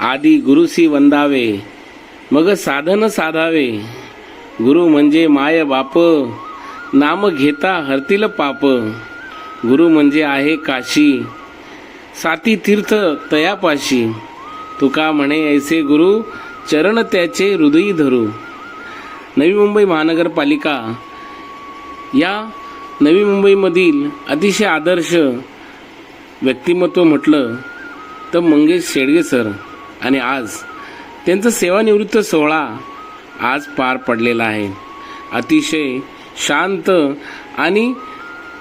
आदी गुरुसी वंदावे मग साधन साधावे. गुरु म्हणजे माय बाप नाम घेता हरतील पाप. गुरु म्हणजे आहे काशी साती तीर्थ तयापाशी. तुका म्हणे ऐसे गुरु चरण त्याचे हृदयी धरू. नवी मुंबई महानगरपालिका. या नवी मुंबईमधील अतिशय आदर्श व्यक्तिमत्व म्हटलं तर मंगेश शेडगे सर. आणि आज त्यांचा सेवानिवृत्त सोहळा आज पार पडलेला आहे. अतिशय शांत आणि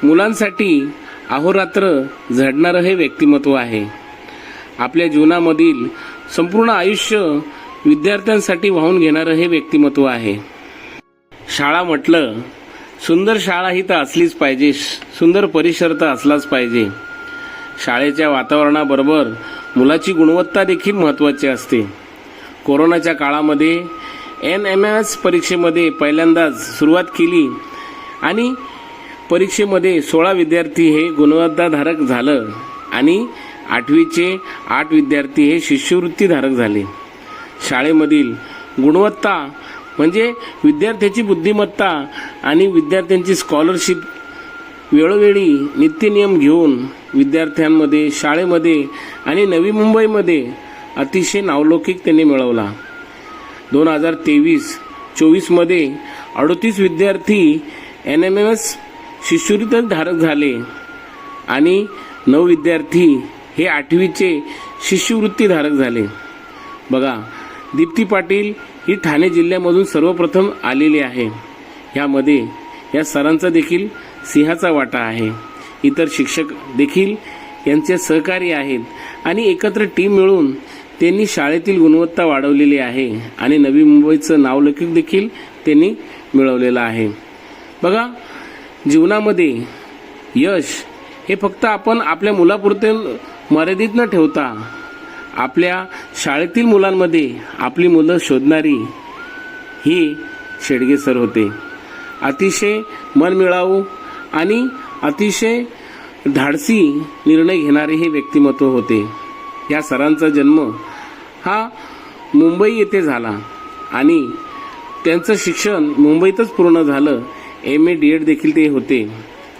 मुलांसाठी अहोरात्र झडणारं हे व्यक्तिमत्व आहे. आपल्या जीवनामधील संपूर्ण आयुष्य विद्यार्थ्यांसाठी वाहून घेणारं हे व्यक्तिमत्व आहे. शाळा म्हटलं सुंदर शाळा ही तर असलीच पाहिजे सुंदर परिसर तर असलाच पाहिजे. शाळेच्या वातावरणाबरोबर मुलाची गुणवत्ता देखील महत्त्वाची असते. कोरोनाच्या काळामध्ये एन एम एस परीक्षेमध्ये पहिल्यांदाच सुरुवात केली आणि परीक्षेमध्ये सोळा विद्यार्थी हे गुणवत्ताधारक झालं आणि आठवीचे आठ विद्यार्थी हे शिष्यवृत्तीधारक झाले. शाळेमधील गुणवत्ता म्हणजे विद्यार्थ्याची बुद्धिमत्ता आणि विद्यार्थ्यांची स्कॉलरशिप वेळोवेळी नित्यनियम घेऊन विद्यार्थ्यांमध्ये शाळेमध्ये आणि नवी मुंबईमध्ये अतिशय नावलौकिक त्यांनी मिळवला. दोन हजार तेवीस चोवीसमध्ये अडतीस विद्यार्थी एन एम एस शिष्यवृत्त धारक झाले आणि नऊ विद्यार्थी हे आठवीचे शिष्यवृत्ती धारक झाले. बघा दीप्ती पाटील ही ठाणे जिल्ह्यामधून सर्वप्रथम आलेली आहे. ह्यामध्ये या सरांचा देखील सिंहाचा वाटा आहे. इतर शिक्षक देखील यांचे सहकारी आहेत आणि एकत्र टीम मिळून त्यांनी शाळेतील गुणवत्ता वाढवलेली आहे आणि नवी मुंबईचं नावलौकिक देखील त्यांनी मिळवलेलं आहे. बघा जीवनामध्ये यश हे फक्त आपण आपल्या मुलापुरते मर्यादित न ठेवता आपल्या शाळेतील मुलांमध्ये आपली मुलं शोधणारी ही शेडगे सर होते. अतिशय मनमिळावू आणि अतिशय धाडसी निर्णय घेणारे हे व्यक्तिमत्व होते. या सरांचा जन्म हा मुंबई येथे झाला आणि त्यांचं शिक्षण मुंबईतच पूर्ण झालं. एम. ए. डी. एड. देखील ते होते.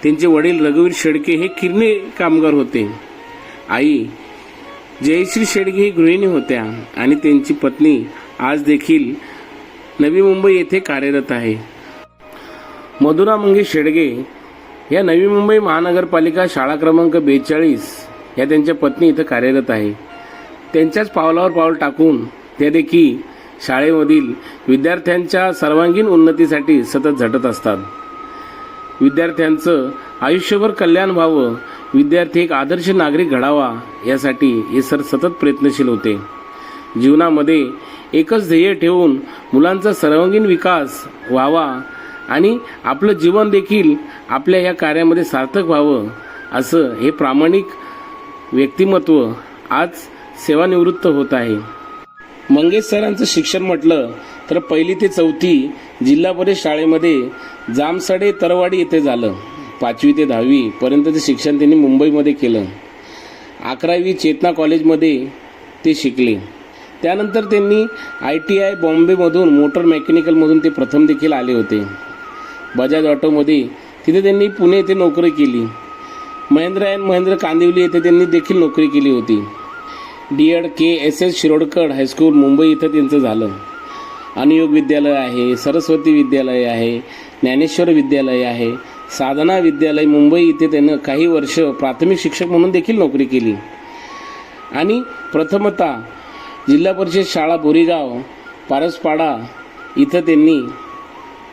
त्यांचे वडील रघुवीर शेडके हे किरणे कामगार होते. आई जयश्री शेडगे ही गृहिणी होत्या आणि त्यांची पत्नी आज देखील नवी मुंबई येथे कार्यरत आहे. मधुरा मंगेश शेडगे या नवी मुंबई महानगरपालिका शाळा क्रमांक बेचाळीस या त्यांच्या पत्नी इथं कार्यरत आहे. त्यांच्याच पावलावर पाऊल टाकून त्या देखील शाळेमधील विद्यार्थ्यांच्या सर्वांगीण उन्नतीसाठी सतत झटत असतात. विद्यार्थ्यांचं आयुष्यभर कल्याण व्हावं विद्यार्थी एक आदर्श नागरिक घडावा यासाठी हे सर सतत प्रयत्नशील होते. जीवनामध्ये एकच ध्येय ठेवून मुलांचा सर्वांगीण विकास व्हावा आणि आपलं जीवन देखील आपल्या या कार्यामध्ये सार्थक व्हावं असं हे प्रामाणिक व्यक्तिमत्व आज सेवानिवृत्त होत आहे. मंगेश सरांचं शिक्षण म्हटलं तर पहिली ते चौथी जिल्हा परिषद शाळेमध्ये जामसडे तरवाडी येथे झालं. पाचवी ते दहावी पर्यंतचे शिक्षण त्यांनी मुंबईमध्ये केलं. अकरावी चेतना कॉलेजमध्ये ते शिकले. त्यानंतर त्यांनी आय टी आय बॉम्बेमधून मोटर मेकॅनिकलमधून ते प्रथम देखील आले होते. बजाज ऑटोमध्ये. तिथे त्यांनी पुणे येथे नोकरी केली. महेंद्र अँड महेंद्र कांदिवली येथे त्यांनी देखील नोकरी केली होती. D Ed K S S Shirodkar high school Mumbai इथं त्यांचं झालं. अनुयोग विद्यालय आहे सरस्वती विद्यालय आहे ज्ञानेश्वर विद्यालय आहे साधना विद्यालय मुंबई इथे त्यानं काही वर्ष प्राथमिक शिक्षक म्हणून देखील नोकरी केली. आणि प्रथमतः जिल्हा परिषद शाळा बोरीगाव पारसपाडा इथं त्यांनी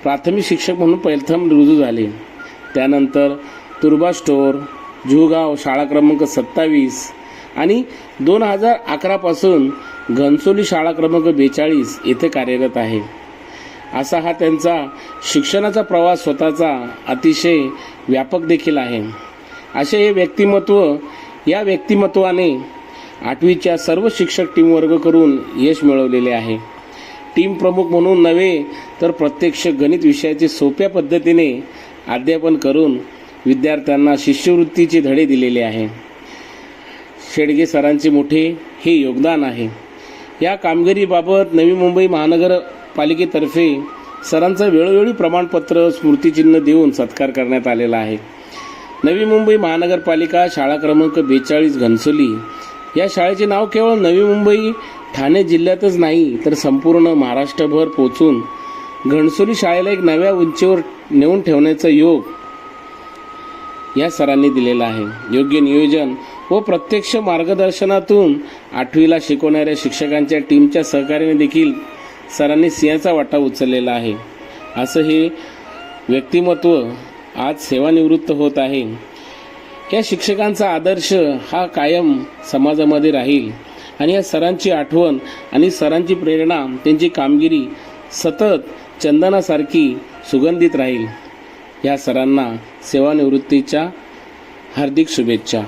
प्राथमिक शिक्षक म्हणून प्रथम रुजू झाले. त्यानंतर तुर्बा स्टोअर जुहगाव शाळा क्रमांक सत्तावीस आणि दोन हजार अकरापासून घनसोली शाळा क्रमांक बेचाळीस येथे कार्यरत आहे. असा हा त्यांचा शिक्षणाचा प्रवास स्वतःचा अतिशय व्यापक देखील आहे. असे हे व्यक्तिमत्व या व्यक्तिमत्वाने आठवीच्या सर्व शिक्षक टीम वर्ग करून यश मिळवलेले आहे. टीम प्रमुख म्हणून नव्हे तर प्रत्यक्ष गणित विषयाचे सोप्या पद्धतीने अध्यापन करून विद्यार्थ्यांना शिष्यवृत्तीचे धडे दिलेले आहे. शेडगे सरांचे मोठे हे योगदान आहे. या कामगिरीबाबत नवी मुंबई महानगरपालिकेतर्फे सरांचं वेळोवेळी प्रमाणपत्र स्मृतिचिन्ह देऊन सत्कार करण्यात आलेला आहे. नवी मुंबई महानगरपालिका शाळा क्रमांक बेचाळीस घनसोली. या शाळेचे नाव केवळ नवी मुंबई ठाणे जिल्ह्यातच नाही तर संपूर्ण महाराष्ट्रभर पोचून घणसोली शाळेला एक नव्या उंचीवर नेऊन ठेवण्याचा योग या सरांनी दिलेला आहे. योग्य नियोजन व प्रत्यक्ष मार्गदर्शनातून आठवीला शिकवणाऱ्या शिक्षकांच्या टीमच्या सहकार्याने देखील सरांनी सिंहाचा वाटा उचललेला आहे. असं हे व्यक्तिमत्व आज सेवानिवृत्त होत आहे. या शिक्षकांचा आदर्श हा कायम समाजामध्ये राहील. आणि या सरांची आठवण आणि सरांची प्रेरणा त्यांची कामगिरी सतत चंदनासारखी सुगंधित राहील. या सरांना सेवानिवृत्तीच्या हार्दिक शुभेच्छा.